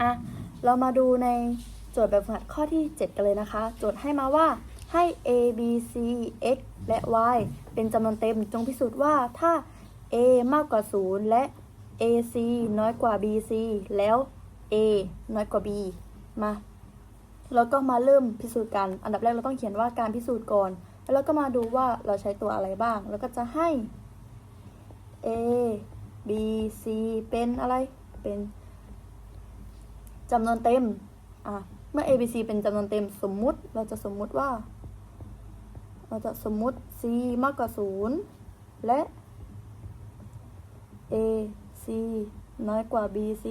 อะเรามาดูในโจทย์แบบฝึกหัดข้อที่ 7 กันเลยนะคะ โจทย์ให้มาว่าให้ a b c x และ y เป็นจำนวนเต็มจงพิสูจน์ว่าถ้า a มากกว่า 0 และ ac น้อยกว่า bc แล้ว a น้อยกว่า b มาแล้วก็มาเริ่มพิสูจน์กัน อันดับแรกเราต้องเขียนว่าการพิสูจน์ก่อน แล้วก็มาดูว่าเราใช้ตัวอะไรบ้าง แล้วก็จะให้ a b c เป็นอะไร เป็น จำนวนเต็ม อะ เมื่อ a b c เป็นจำนวนเต็มสมมุติ เราจะสมมุติว่า เราจะสมมุติ c มากกว่า 0 และ a c น้อยกว่า b c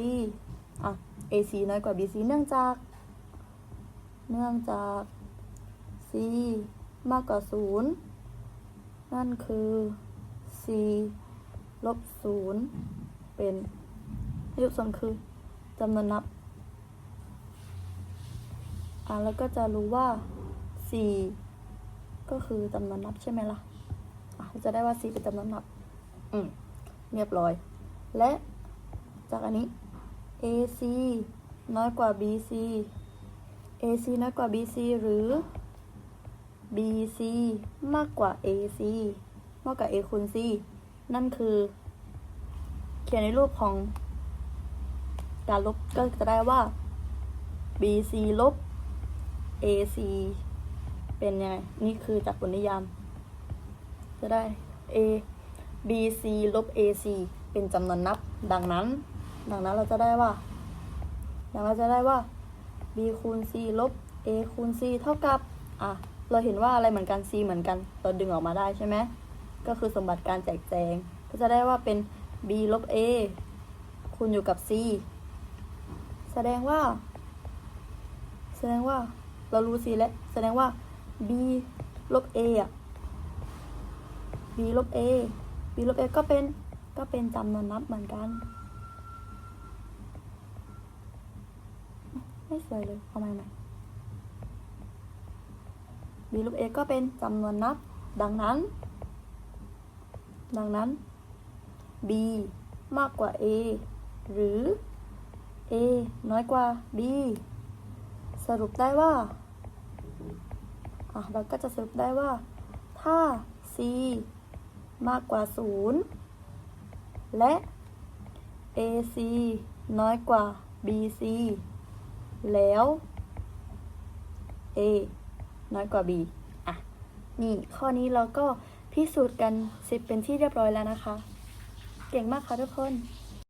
อะ a c น้อยกว่า b c เนื่องจาก เนื่องจาก c มากกว่า 0 นั่นคือ c ลบ 0 เป็นให้ทุกส่วนคือจำนวนนับ อะแล้วก็จะรู้ว่า 4 ก็คือจำนวนนับใช่ไหมล่ะอะจะได้ว่า 4 เป็นจำนวนนับ อืมเรียบร้อย และจากอันนี้ AC น้อยกว่า BC AC น้อยกว่า BC หรือ BC มากกว่า AC มากกว่า A คูณ C นั่นคือ เขียนในรูปของการลบก็จะได้ว่า BC ลบ AC เป็นยังไง นี่คือจากบทนิยาม จะได้ A BC ลบ AC เป็นจำนวนนับ ดังนั้น ดังนั้นเราจะได้ว่า ดังนั้นเราจะได้ว่า B คูณ C ลบ A คูณ C เท่ากับ อะ เราเห็นว่าอะไรเหมือนกัน C เหมือนกัน เราดึงออกมาได้ใช่ไหม ก็คือสมบัติการแจกแจง ก็จะได้ว่าเป็น B ลบ A คูณอยู่กับ C แสดงว่า แสดงว่า เรารู้ C แล้วแสดงว่า B ลบ A อะ b ลบ a b ลบ a ก็เป็นก็เป็นจำนวนนับเหมือนกัน ไม่สวยเลยเอาใหม่ใหม่ b ลบ a ก็เป็นจำนวนนับ ดังนั้น ดังนั้น b มากกว่า a หรือ a น้อยกว่า b สรุปได้ว่า เราก็จะสรุปได้ว่า ถ้า c มากกว่า 0 และ AC น้อยกว่า BC แล้ว A น้อยกว่า B อะ นี่ ข้อนี้เราก็พิสูจน์กันเสิบเป็นที่เรียบร้อยแล้วนะคะ เก่งมากค่ะทุกคน